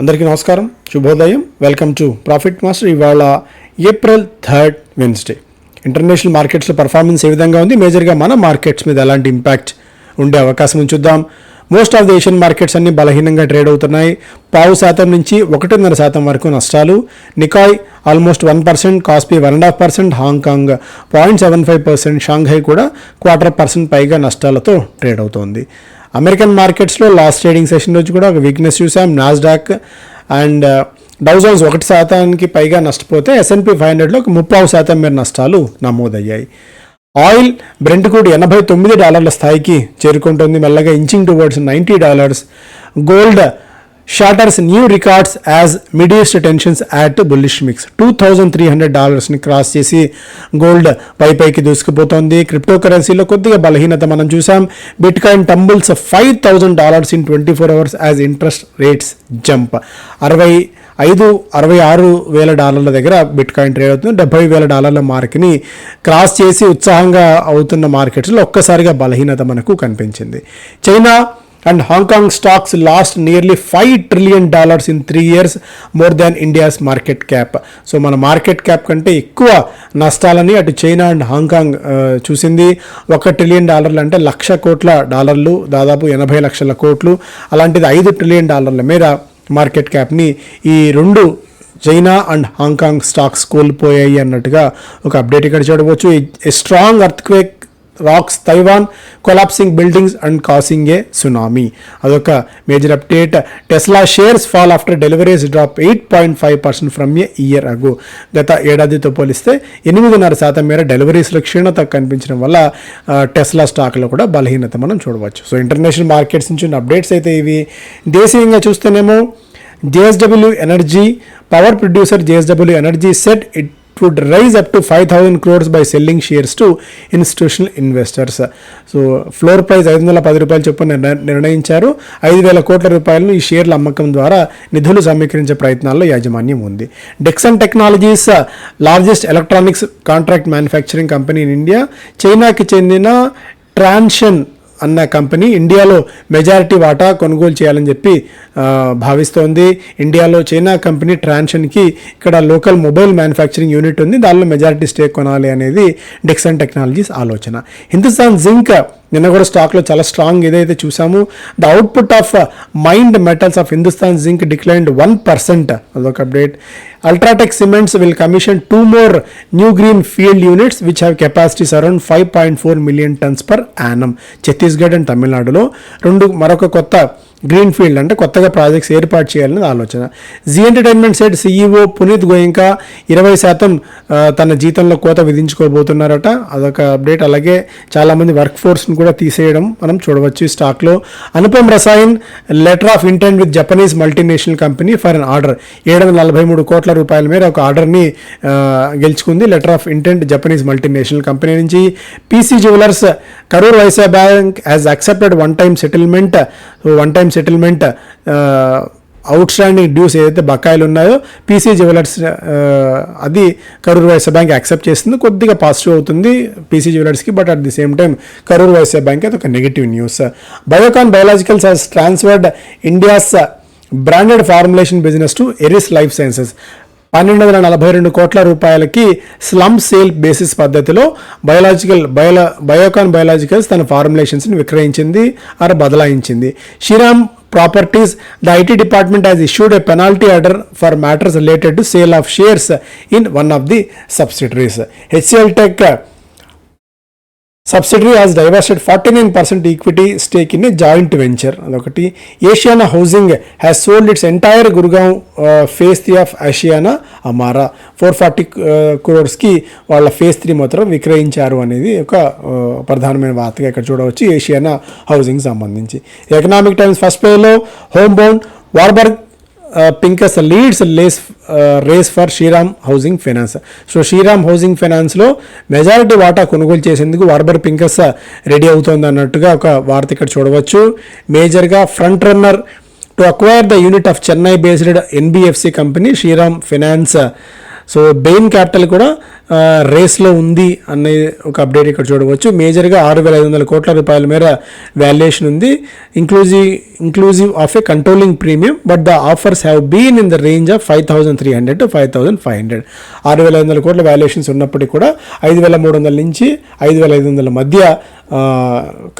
అందరికీ నమస్కారం. శుభోదయం. వెల్కమ్ టు ప్రాఫిట్ మాస్టర్ ఇవాళ ఏప్రిల్ థర్డ్ వెన్స్డే ఇంటర్నేషనల్ మార్కెట్స్లో పర్ఫార్మెన్స్ ఏ విధంగా ఉంది? మేజర్గా మన మార్కెట్స్ మీద ఎలాంటి ఇంపాక్ట్ ఉండే అవకాశం చూద్దాం. Most of the Asian markets అన్ని బలహీనంగా ట్రేడ్ అవుతున్నాయి. పావు శాతం నుంచి ఒకటిన్నర శాతం వరకు నష్టాలు. Nikkei almost one percent Kospi one and half percent Hong Kong point seven five percent Shanghai కూడా క్వార్టర్ పర్సెంట్ పైగా నష్టాలతో ట్రేడ్ అవుతోంది. అమెరికన్ మార్కెట్స్లో లాస్ట్ ట్రేడింగ్ సెషన్ రోజు కూడా ఒక వీక్నెస్ చూసాం. నాస్డాక్ అండ్ డౌజన్స్ ఒకటి శాతానికి పైగా నష్టపోతే ఎస్ఎన్పి ఫైవ్ హండ్రెడ్లో ఒక ముప్పావు శాతం మేర నష్టాలు నమోదయ్యాయి. ఆయిల్ బ్రెంట్ కూడా ఎనభై తొమ్మిది డాలర్ల స్థాయికి చేరుకుంటుంది. మెల్లగా inching towards ninety dollars gold shatters new records as Mideast tensions at bullish mix two thousand three hundred డాలర్స్ని cross చేసి గోల్డ్ పై పైకి దూసుకుపోతోంది. క్రిప్టో కరెన్సీలో కొద్దిగా బలహీనత మనం చూసాం. Bitcoin tumbles five thousand dollars in twenty four hours as interest rates jump అరవై ఐదు అరవై ఆరు వేల డాలర్ల దగ్గర బిట్ కాయిన్ ట్రేడ్ అవుతుంది. డెబ్బై వేల డాలర్ల మార్క్ని క్రాస్ చేసి ఉత్సాహంగా అవుతున్న మార్కెట్స్లో ఒక్కసారిగా బలహీనత మనకు కనిపించింది. China and Hong Kong stocks lost nearly five trillion dollars in three years more than India's market cap so మన మార్కెట్ క్యాప్ కంటే ఎక్కువ నష్టాలని అటు చైనా అండ్ హాంకాంగ్ చూసింది. ఒక ట్రిలియన్ డాలర్లు అంటే లక్ష కోట్ల డాలర్లు దాదాపు ఎనభై లక్షల కోట్లు. అలాంటిది ఐదు ట్రిలియన్ డాలర్ల మేర మార్కెట్ క్యాప్ని ఈ రెండు China and Hong Kong stocks కోల్పోయాయి అన్నట్టుగా ఒక అప్డేట్ ఇక్కడ చూడవచ్చు. Strong earthquake rocks Taiwan collapsing buildings and causing a tsunami అదొక major update Tesla shares fall after deliveries drop eight point five percent from a year ago గత ఏడాదితో పోలిస్తే ఎనిమిదిన్నర శాతం మేర డెలివరీస్లో క్షీణత కనిపించడం వల్ల టెస్లా స్టాక్లో కూడా బలహీనత మనం చూడవచ్చు. సో ఇంటర్నేషనల్ మార్కెట్స్ నుంచి ఉన్న అప్డేట్స్ అయితే ఇవి. దేశీయంగా చూస్తేనేమో JSW Energy power producer JSW Energy said it would raise up to five thousand crores by selling shares to institutional investors so floor price ఐదు వందల పది రూపాయలు చొప్పున నిర్ణయించారు. ఐదు వేల కోట్ల రూపాయలను ఈ షేర్ల అమ్మకం ద్వారా నిధులు సమీకరించే ప్రయత్నాల్లో యాజమాన్యం ఉంది. Dixon Technologies largest electronics contract manufacturing company in India చైనాకి చెందిన ట్రాన్షన్ అన్న కంపెనీ ఇండియాలో మెజారిటీ వాటా కొనుగోలు చేయాలని చెప్పి భావిస్తోంది. ఇండియాలో చైనా కంపెనీ ట్రాన్షన్కి ఇక్కడ లోకల్ మొబైల్ మ్యానుఫ్యాక్చరింగ్ యూనిట్ ఉంది. దానిలో మెజారిటీ స్టేక్ కొనాలి అనేది డిక్సన్ టెక్నాలజీస్ ఆలోచన. హిందుస్థాన్ జింక్ నిన్న కూడా స్టాక్లో చాలా స్ట్రాంగ్ ఏదైతే చూసామో the output of mined metals of Hindustan Zinc declined one percent. అదొక update. UltraTech Cements will commission two more new greenfield units which have capacities around five point four million tonnes per annum Chhattisgarh and తమిళనాడులో రెండు మరొక కొత్త green field అంటే కొత్తగా ప్రాజెక్ట్స్ ఏర్పాటు చేయాలని ఆలోచన. Zee Entertainment said CEO Puneet Goenka ఇరవై శాతం తన జీతంలో కోత విధించుకోబోతున్నారట. అదొక అప్డేట్ అలాగే చాలామంది వర్క్ ఫోర్స్ని కూడా తీసేయడం మనం చూడవచ్చు ఈ స్టాక్లో Anupam Rasayan letter of intent with Japanese multinational company for an order ఏడు వందల నలభై మూడు కోట్ల రూపాయల మేర ఒక ఆర్డర్ని గెలుచుకుంది letter of intent Japanese multinational company నుంచి. PC Jewellers Karur Vysya Bank has accepted one time settlement one time settlement outstanding dues ఏదైతే బకాయిలు ఉన్నాయో పీసీ జ్యువెలర్స్ అది కరూర్ వైశ్య బ్యాంక్ యాక్సెప్ట్ చేస్తుంది. కొద్దిగా పాజిటివ్ అవుతుంది PC జ్యువెలర్స్కి but at the same time Karur Vysya bank అది ఒక negative news Biocon Biologicals has transferred India's branded formulation business to Eris Life Sciences పన్నెండు వందల నలభై రెండు కోట్ల రూపాయలకి స్లమ్ సేల్ బేసిస్ పద్ధతిలో బయోలాజికల్ బయోలా బయోకాన్ బయోలాజికల్స్ తన ఫార్ములేషన్స్ని విక్రయించింది or బదలాయించింది. Shriram properties the IT department has issued a penalty order for matters related to sale of shares in one of the subsidiaries. HCL tech subsidiary has divested forty nine percent equity stake in joint venture అదొకటి. Ashiana housing has sold its entire Gurugram phase three of Ashiana Amara for forty క్రోర్స్కి వాళ్ళ phase three మాత్రం విక్రయించారు అనేది ఒక ప్రధానమైన వార్తగా ఇక్కడ చూడవచ్చు Ashiana housing సంబంధించి. ఎకనామిక్ టైమ్స్ ఫస్ట్ పేలో homebound Warburg Pincus leads race race for Shriram Housing Finance so Shriram Housing ఫైనాన్స్లో మెజారిటీ వాటా కొనుగోలు చేసేందుకు వార్బర్ పింకస్ రెడీ అవుతోంది అన్నట్టుగా ఒక వార్త ఇక్కడ చూడవచ్చు. మేజర్గా frontrunner to acquire the unit of Chennai based NBFC company Shriram Finance so Bain Capital కూడా రేస్లో ఉంది అనే ఒక అప్డేట్ ఇక్కడ చూడవచ్చు. మేజర్గా ఆరు వేల ఐదు వందల కోట్ల రూపాయల మేర వాల్యుయేషన్ ఉంది. Inclusive inclusive of a controlling premium but the offers have been in the range of five thousand three hundred to five thousand five hundred ఆరు వేల ఐదు వందల కోట్ల వాల్యుయేషన్స్ ఉన్నప్పటికీ కూడా ఐదు వేల మూడు వందల నుంచి ఐదు వేల ఐదు వందల మధ్య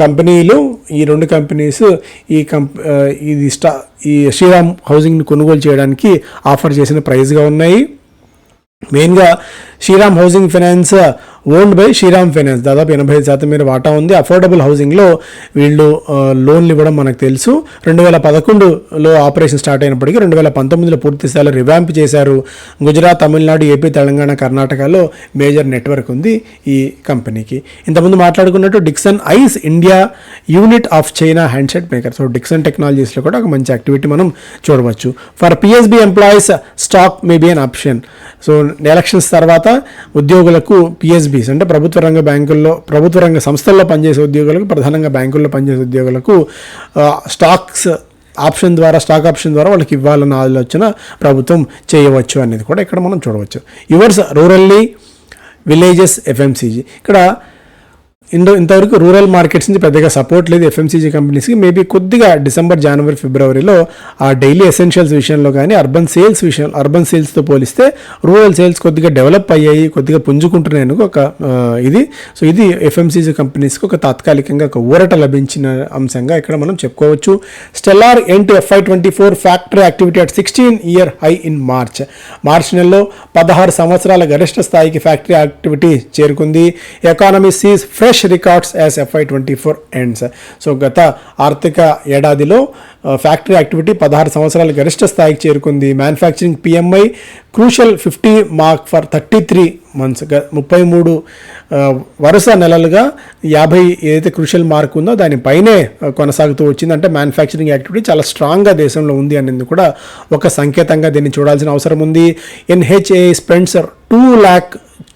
కంపెనీలు ఈ రెండు కంపెనీస్ ఈ కంప్ ఇది స్టా ఈ శ్రీరామ్ హౌసింగ్ని కొనుగోలు చేయడానికి ఆఫర్ చేసిన ప్రైస్గా ఉన్నాయి. మెయిన్గా Shriram Housing Finance owned by Shriram Finance. దాదాపు ఎనభై శాతం మీద వాటా ఉంది. అఫోర్డబుల్ హౌసింగ్లో వీళ్ళు లోన్లు ఇవ్వడం మనకు తెలుసు. రెండు వేల పదకొండులో ఆపరేషన్ స్టార్ట్ అయినప్పటికీ రెండు వేల పంతొమ్మిదిలో పూర్తి స్థాయిలో రివ్యాంప్ చేశారు. గుజరాత్ తమిళనాడు ఏపీ తెలంగాణ కర్ణాటకలో మేజర్ నెట్వర్క్ ఉంది ఈ కంపెనీకి. ఇంతకుముందు మాట్లాడుకున్నట్టు Dixon eyes India unit of China handset maker. So Dixon టెక్నాలజీస్లో కూడా ఒక మంచి యాక్టివిటీ మనం చూడవచ్చు. For PSB employees stock may be an option. So elections తర్వాత ఉద్యోగులకు పిఎస్బి పిఎస్బిస్ అంటే ప్రభుత్వ రంగ బ్యాంకుల్లో ప్రభుత్వ రంగ సంస్థల్లో పనిచేసే ఉద్యోగులకు ప్రధానంగా బ్యాంకుల్లో పనిచేసే ఉద్యోగులకు స్టాక్స్ ఆప్షన్ ద్వారా స్టాక్ ఆప్షన్ ద్వారా వాళ్ళకి ఇవ్వాలన్న ఆలోచన ప్రభుత్వం చేయవచ్చు అనేది కూడా ఇక్కడ మనం చూడవచ్చు. Yours rurally villages FMCG. ఇక్కడ ఇండో ఇంతవరకు రూరల్ మార్కెట్స్ నుంచి పెద్దగా సపోర్ట్ లేదు ఎఫ్ఎంసీజీ కంపెనీస్కి. మేబీ కొద్దిగా డిసెంబర్ జనవరి ఫిబ్రవరిలో ఆ డైలీ ఎసెన్షియల్స్ విషయంలో కానీ అర్బన్ సేల్స్ విషయం అర్బన్ సేల్స్తో పోలిస్తే రూరల్ సేల్స్ కొద్దిగా డెవలప్ అయ్యాయి కొద్దిగా పుంజుకుంటున్నాయని ఒక ఇది. సో ఇది ఎఫ్ఎంసీజీ కంపెనీస్కి ఒక తాత్కాలికంగా ఒక ఊరట లభించిన అంశంగా ఇక్కడ మనం చెప్పుకోవచ్చు. Stellar end FY twenty four factory activity at sixteen year high in March. March నెలలో పదహారు సంవత్సరాల గరిష్ట స్థాయికి ఫ్యాక్టరీ యాక్టివిటీ చేరుకుంది. Economy sees fresh records as FY twenty four ends so గత ఆర్థిక ఏడాదిలో uh, ఫ్యాక్టరీ యాక్టివిటీ పదహారు సంవత్సరాల గరిష్ట స్థాయికి చేరుకుంది. Manufacturing PMI crucial fifty mark for thirty three months ముప్పై మూడు uh, వరుస నెలలుగా యాభై ఏదైతే క్రూషల్ మార్క్ ఉందో దానిపైనే uh, కొనసాగుతూ వచ్చింది. అంటే మ్యానుఫ్యాక్చరింగ్ యాక్టివిటీ చాలా స్ట్రాంగ్గా దేశంలో ఉంది అనేది కూడా ఒక సంకేతంగా దీన్ని చూడాల్సిన అవసరం ఉంది. NHA spends two lakh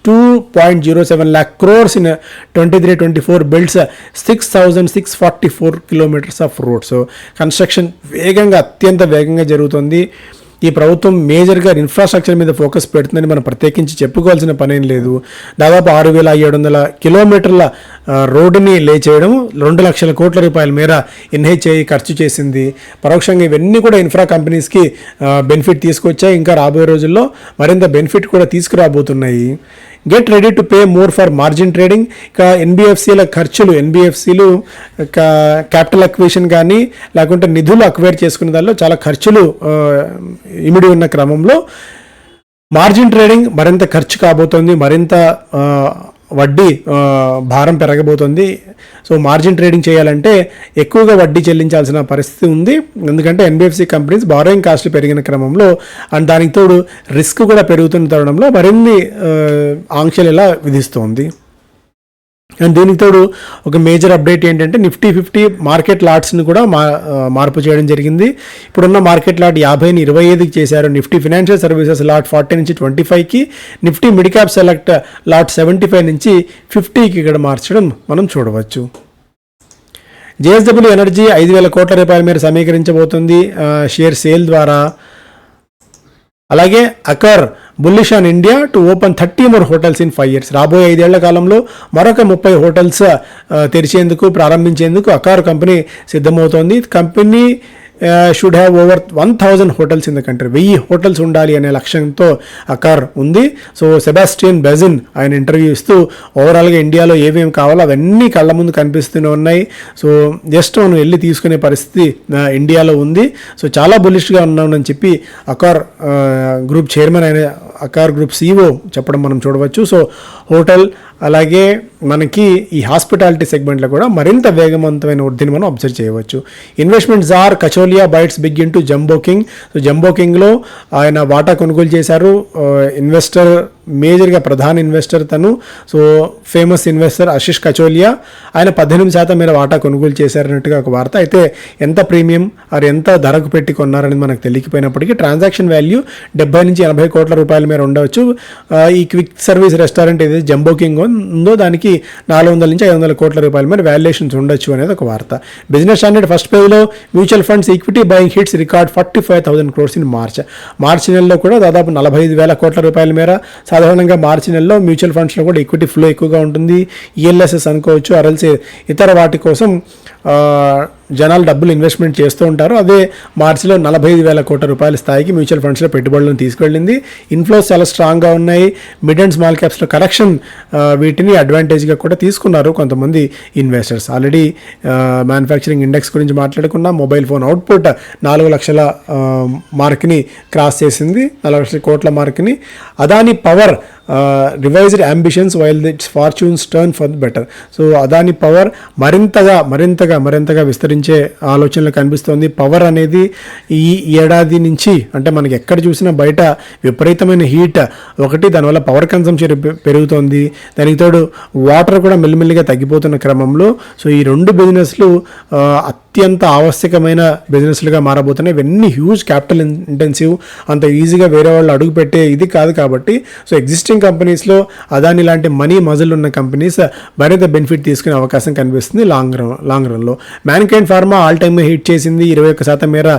two point zero seven lakh crores in twenty three twenty four builds six thousand six forty four kilometres of road so construction వేగంగా అత్యంత వేగంగా జరుగుతుంది. ఈ ప్రభుత్వం మేజర్గా ఇన్ఫ్రాస్ట్రక్చర్ మీద ఫోకస్ పెడుతుందని మనం ప్రత్యేకించి చెప్పుకోవాల్సిన పనేం లేదు. దాదాపు ఆరు వేల ఏడు వందల కిలోమీటర్ల రోడ్డుని లే చేయడం రెండు లక్షల కోట్ల రూపాయల మేర ఎన్హెచ్ఐ ఖర్చు చేసింది. పరోక్షంగా ఇవన్నీ కూడా ఇన్ఫ్రా కంపెనీస్కి బెనిఫిట్ తీసుకొచ్చాయి. ఇంకా రాబోయే రోజుల్లో మరింత బెనిఫిట్ కూడా తీసుకురాబోతున్నాయి. Get ready to pay more for margin trading ఇక ఎన్బిఎఫ్సిల ఖర్చులు ఎన్బిఎఫ్సిలు క్యాపిటల్ అక్వేషన్ కానీ లేకుంటే నిధులు అక్వైర్ చేసుకునే దానిలో చాలా ఖర్చులు ఇమిడి ఉన్న క్రమంలో. మార్జిన్ ట్రేడింగ్ మరింత ఖర్చు కాబోతోంది మరింత వడ్డీ భారం పెరగబోతోంది. సో మార్జిన్ ట్రేడింగ్ చేయాలంటే ఎక్కువగా వడ్డీ చెల్లించాల్సిన పరిస్థితి ఉంది. ఎందుకంటే ఎన్బిఎఫ్సి కంపెనీస్ బారోయింగ్ కాస్ట్ పెరిగిన క్రమంలో అండ్ దానికి తోడు రిస్క్ కూడా పెరుగుతున్న తరుణంలో మరిన్ని ఆంక్షలు ఇలా విధిస్తోంది. అండ్ దీనికి తోడు ఒక మేజర్ అప్డేట్ ఏంటంటే నిఫ్టీ ఫిఫ్టీ మార్కెట్ లాట్స్ని కూడా మా మార్పు చేయడం జరిగింది. ఇప్పుడున్న మార్కెట్ లాట్ యాభైని ఇరవై ఐదుకి చేశారు. Nifty financial services lot forty నుంచి ట్వంటీ ఫైవ్కి Nifty midcap select lot seventy five నుంచి ఫిఫ్టీకి ఇక్కడ మార్చడం మనం చూడవచ్చు. జేఎస్డబ్ల్యూ ఎనర్జీ ఐదు వేల కోట్ల రూపాయల మేర సమీకరించబోతుంది షేర్ సేల్ ద్వారా. అలాగే Accor bullish on India to open thirty more hotels in five years రాబోయే ఐదేళ్ళ కాలంలో మరొక ముప్పై హోటల్స్ తెరిచేందుకు ప్రారంభించేందుకు అకార్ కంపెనీ సిద్ధమవుతోంది. Company should have over one thousand hotels in the country వెయ్యి హోటల్స్ ఉండాలి అనే లక్ష్యంతో అకార్ ఉంది. సో సెబాస్టియన్ బెజిన్ ఆయన ఇంటర్వ్యూ ఇస్తూ ఓవరాల్గా ఇండియాలో ఏమేమి కావాలో అవన్నీ కళ్ళ ముందు కనిపిస్తూనే ఉన్నాయి. సో జస్ట్ మనం వెళ్ళి తీసుకునే పరిస్థితి ఇండియాలో ఉంది. సో చాలా బులిష్గా ఉన్నామని చెప్పి అకార్ గ్రూప్ చైర్మన్ అయిన అకార్ గ్రూప్ సీఓ చెప్పడం మనం చూడవచ్చు. సో హోటల్ అలాగే మనకి ఈ హాస్పిటాలిటీ సెగ్మెంట్లో కూడా మరింత వేగవంతమైన వృద్ధిని మనం అబ్జర్వ్ చేయవచ్చు. Investments are Kacholia bites big into Jumbo King. So Jumbo కింగ్లో ఆయన వాటా కొనుగోలు చేశారు. ఇన్వెస్టర్ మేజర్గా ప్రధాన ఇన్వెస్టర్ తను. So famous investor Ashish Kacholia. ఆయన పద్దెనిమిది శాతం మేర వాటా కొనుగోలు చేశారన్నట్టుగా ఒక వార్త. అయితే ఎంత ప్రీమియం ఆర్ ఎంత ధరకు పెట్టి కొన్నారనేది మనకు తెలియకపోయినప్పటికీ ట్రాన్సాక్షన్ వాల్యూ డెబ్బై నుంచి ఎనభై కోట్ల రూపాయల మేర ఉండవచ్చు. ఈ క్విక్ సర్వీస్ రెస్టారెంట్ ఏదైతే జంబో కింగ్ ఉందో దానికి నాలుగు వందల నుంచి ఐదు వందల కోట్ల రూపాయల మేర వాల్యుయేషన్స్ ఉండొచ్చు అనేది ఒక వార్త. బిజినెస్ స్టాండర్డ్ ఫస్ట్ పేజ్లో mutual funds equity buying hits record forty five thousand crores in March. March నెలలో కూడా దాదాపు నలభై ఐదు వేల కోట్ల రూపాయల మేర సాధారణంగా మార్చి నెలలో మ్యూచువల్ ఫండ్స్లో కూడా ఈక్విటీ ఫ్లో ఎక్కువగా ఉంటుంది. ఈఎల్ఎస్ఎస్ అనుకోవచ్చు అరల్సి ఇతర వాటి కోసం జనాలు డబ్బులు ఇన్వెస్ట్మెంట్ చేస్తూ ఉంటారు అదే మార్చిలో నలభై ఐదు వేల కోట్ల రూపాయల స్థాయికి మ్యూచువల్ ఫండ్స్లో పెట్టుబడులను తీసుకెళ్ళింది. ఇన్ఫ్లోస్ చాలా స్ట్రాంగ్గా ఉన్నాయి. మిడ్ అండ్ స్మాల్ క్యాప్స్లో కరెక్షన్ వీటిని అడ్వాంటేజ్గా కూడా తీసుకున్నారు కొంతమంది ఇన్వెస్టర్స్ ఆల్రెడీ మ్యానుఫ్యాక్చరింగ్ ఇండెక్స్ గురించి మాట్లాడుకున్నా మొబైల్ ఫోన్ అవుట్పుట్ నాలుగు లక్షల మార్క్ని క్రాస్ చేసింది. నాలుగు లక్షల కోట్ల మార్క్ని Adani power revised ambitions while its fortunes turn for better so Adani power మరింతగా మరింతగా మరింతగా విస్తరించే ఆలోచనలు కనిపిస్తోంది. పవర్ అనేది ఈ ఏడాది నుంచి అంటే మనకి ఎక్కడ చూసినా బయట విపరీతమైన హీట్ ఒకటి దానివల్ల పవర్ కన్సంప్షన్ పెరుగుతోంది. దానికి తోడు వాటర్ కూడా మెల్లిమెల్లిగా తగ్గిపోతున్న క్రమంలో. సో ఈ రెండు బిజినెస్లు అత్యంత ఆవశ్యకమైన బిజినెస్లుగా మారబోతున్నాయి. ఇవన్నీ హ్యూజ్ క్యాపిటల్ ఇంటెన్సివ్ అంత ఈజీగా వేరే వాళ్ళు అడుగు పెట్టే ఇది కాదు కాబట్టి సో ఎగ్జిస్టింగ్ కంపెనీస్లో అదాని లాంటి మనీ మజిల్ ఉన్న కంపెనీస్ మరింత బెనిఫిట్ తీసుకునే అవకాశం కనిపిస్తుంది లాంగ్ రన్ లాంగ్ రన్లో Mankind Pharma all time hit చేసింది ఇరవై ఒక్క శాతం మేర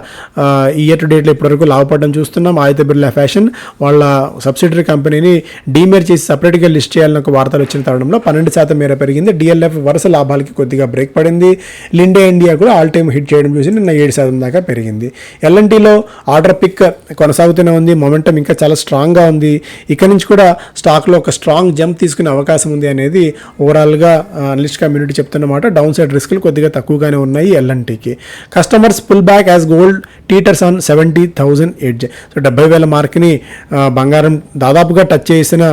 ఇయర్ టు డేట్లో ఇప్పటివరకు లాభపడడం చూస్తున్నాం. ఆదిత్య బిర్లా ఫ్యాషన్ వాళ్ళ సబ్సిడరీ కంపెనీని డీమేర్ చేసి సపరేట్గా లిస్ట్ చేయాలని ఒక వార్తలు వచ్చిన తరుణంలో పన్నెండు శాతం మేర పెరిగింది. డిఎల్ఎఫ్ వరుస లాభాలకి కొద్దిగా బ్రేక్ పడింది. లిండే ఇండియా కూడా ఆల్ టైమ్ హిట్ చేయడం చూసి నిన్న ఏడు శాతం దాకా పెరిగింది. ఎల్ఎన్టీలో ఆర్డర్ పిక్ కొనసాగుతూనే ఉంది. మొమెంటం ఇంకా చాలా స్ట్రాంగ్గా ఉంది. ఇక్కడ నుంచి కూడా స్టాక్లో ఒక స్ట్రాంగ్ జంప్ తీసుకునే అవకాశం ఉంది అనేది ఓవరాల్గా అనలిస్ట్ కమ్యూనిటీ చెప్తున్నమాట డౌన్ సైడ్ రిస్క్లు కొద్దిగా తక్కువగానే ఉన్నాయి ఎల్ఎన్టీకి. Customers pull back as gold teeters on seventy thousand eight so డెబ్బై వేల మార్క్ని బంగారం దాదాపుగా టచ్ చేసిన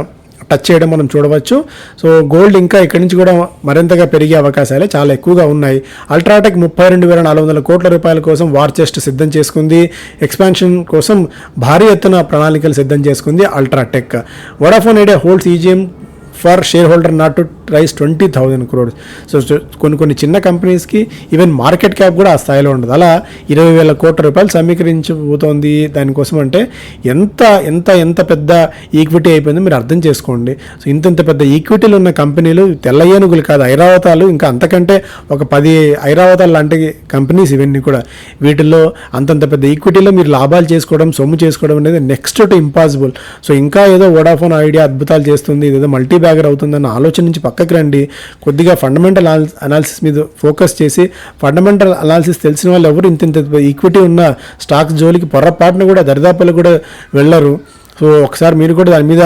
టచ్ చేయడం మనం చూడవచ్చు. సో గోల్డ్ ఇంకా ఇక్కడి నుంచి కూడా మరింతగా పెరిగే అవకాశాలే చాలా ఎక్కువగా ఉన్నాయి. అల్ట్రాటెక్ ముప్పై రెండు వేల నాలుగు వందల కోట్ల రూపాయల కోసం వార్ చెస్ట్ సిద్ధం చేసుకుంది. ఎక్స్పాన్షన్ కోసం భారీ ఎత్తున ప్రణాళికలు సిద్ధం చేసుకుంది UltraTech. Vodafone Idea holds EGM for shareholder nod to raise twenty thousand crores so కొన్ని కొన్ని చిన్న కంపెనీస్కి ఈవెన్ మార్కెట్ క్యాప్ కూడా ఆ స్థాయిలో ఉండదు. అలా ఇరవై వేల కోట్ల రూపాయలు సమీకరించబోతోంది దానికోసం అంటే ఎంత ఎంత ఎంత పెద్ద ఈక్విటీ అయిపోయిందో మీరు అర్థం చేసుకోండి. సో ఇంత ఇంత పెద్ద ఈక్విటీలు ఉన్న కంపెనీలు తెల్ల ఏనుగులు కాదు ఐరావతాలు ఇంకా అంతకంటే ఒక పది ఐరావతాలు లాంటి కంపెనీస్ ఇవన్నీ కూడా. వీటిల్లో అంతంత పెద్ద ఈక్విటీలో మీరు లాభాలు చేసుకోవడం సొమ్ము చేసుకోవడం అనేది నెక్స్ట్ టు ఇంపాసిబుల్. సో ఇంకా ఏదో వోడాఫోన్ ఐడియా అద్భుతాలు చేస్తుంది ఇదేదో మల్టీ బ్యాగర్ అవుతుందన్న ఆలోచన నుంచి పక్కకి రండి. కొద్దిగా ఫండమెంటల్ అనాలిసిస్ మీద ఫోకస్ చేసి ఫండమెంటల్ అనాలిసిస్ తెలిసిన వాళ్ళు ఎవరు ఇంత ఇంత ఈక్విటీ ఉన్న స్టాక్స్ జోలికి పొరపాటున కూడా దరిదాపులు కూడా వెళ్ళరు. సో ఒకసారి మీరు కూడా దాని మీద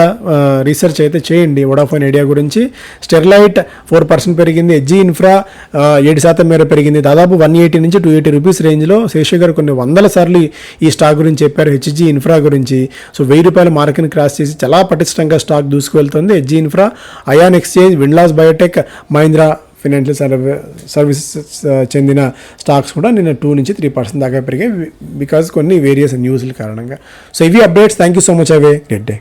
రీసెర్చ్ అయితే చేయండి. వడాఫోన్ ఐడియా గురించి. స్టెర్లైట్ ఫోర్ పర్సెంట్ పెరిగింది. ఎడ్జీ ఇన్ఫ్రా ఏడు శాతం మేర పెరిగింది. దాదాపు వన్ ఎయిటీ నుంచి టూ ఎయిటీ రూపీస్ రేంజ్లో శేషు గారు కొన్ని వందల సార్లు ఈ స్టాక్ గురించి చెప్పారు. హెచ్జీ ఇన్ఫ్రా గురించి. సో వెయ్యి రూపాయల మార్కెట్ని క్రాస్ చేసి చాలా పటిష్టంగా stock దూసుకువెళ్తుంది. HG Infra Ion Exchange Windlas Biotech Mahindra Financial సర్వీ services చెందిన స్టాక్స్ కూడా నిన్న టూ నుంచి త్రీ పర్సెంట్ దాకా పెరిగాయి. బికాజ్ కొన్ని వేరియస్ న్యూస్ల కారణంగా. సో ఇవి updates thank you so much have a good day